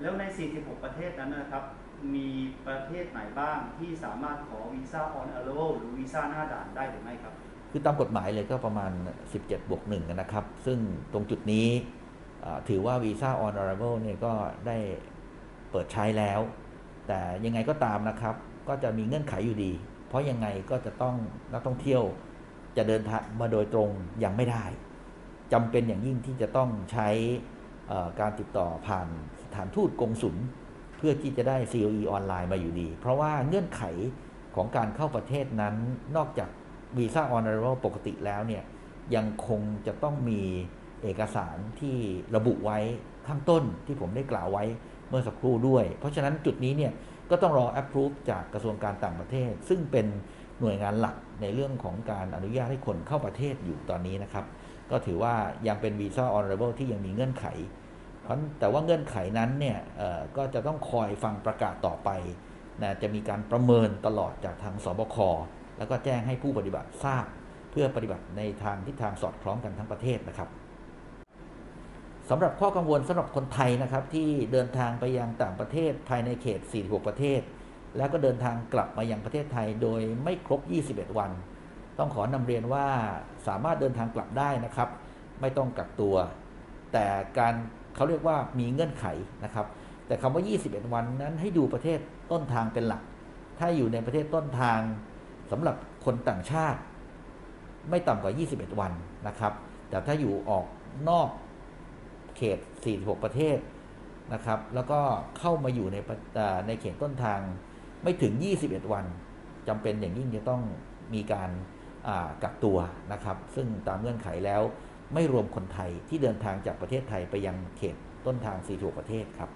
แล้วใน 46 ประเทศนั้นนะครับ มีประเทศไหนบ้างที่สามารถขอวีซ่า on arrival หรือวีซ่าหน้าด่านได้หรือไม่ครับ คือตามกฎหมายเลยก็ประมาณ 17 บวก1นะครับ ซึ่งตรงจุดนี้ถือว่าวีซ่า on arrival เนี่ยก็ได้เปิดใช้แล้ว แต่ยังไงก็ตามนะครับ ก็จะมีเงื่อนไขอยู่ดี เพราะยังไงก็จะต้องนักท่องเที่ยวจะเดินทางมาโดยตรงยังไม่ได้จำเป็นอย่างยิ่งที่จะต้องใช้การติดต่อผ่าน ถานทูตกงสุลเพื่อที่จะได้ COE ออนไลน์มาอยู่ดี เพราะว่าเงื่อนไขของการเข้าประเทศนั้น นอกจากวีซ่าออน r ร i v a l ปกติแล้วเนี่ยยังคงจะต้องมีเอกสารที่ระบุไว้ข้างต้นที่ผมได้กล่าวไว้เมื่อสักครู่ด้วย เพราะฉะนั้นจุดนี้เนี่ยก็ต้องรอ approve จากกระทรวงการต่างประเทศ ซึ่งเป็นหน่วยงานหลักในเรื่องของการอนุญาตให้คนเข้าประเทศอยู่ตอนนี้นะครับ ก็ถือว่ายังเป็นวีซ่าออน r ร i v a l ที่ยังมีเงื่อนไข ราะแต่ว่าเงื่อนไขนั้นเนี่ยก็จะต้องคอยฟังประกาศต่อไปนะจะมีการประเมินตลอดจากทางสบค แล้วก็แจ้งให้ผู้ปฏิบัติทราบ เพื่อปฏิบัติในทางทิศทางสอดคล้องกันทั้งประเทศนะครับสำหรับข้อกังวลสำหรับคนไทยนะครับที่เดินทางไปยังต่างประเทศภายในเขต 46 ประเทศ แล้วก็เดินทางกลับมายังประเทศไทยโดยไม่ครบ 21 วัน ต้องขอนำเรียนว่าสามารถเดินทางกลับได้นะครับ ไม่ต้องกักตัว แต่การ เขาเรียกว่ามีเงื่อนไขนะครับ แต่คำว่า 21 วันนั้นให้ดูประเทศต้นทางเป็นหลัก ถ้าอยู่ในประเทศต้นทางสำหรับคนต่างชาติ ไม่ต่ำกว่า 21 วันนะครับ แต่ถ้าอยู่ออกนอกเขต 46 ประเทศนะครับ แล้วก็เข้ามาอยู่ในในเขตต้นทางไม่ถึง 21 วันจำเป็นอย่างยิ่งจะต้องมีการกักตัวนะครับ ซึ่งตามเงื่อนไขแล้ว ไม่รวมคนไทยที่เดินทางจากประเทศไทยไปยังเขตต้นทาง46ประเทศครับ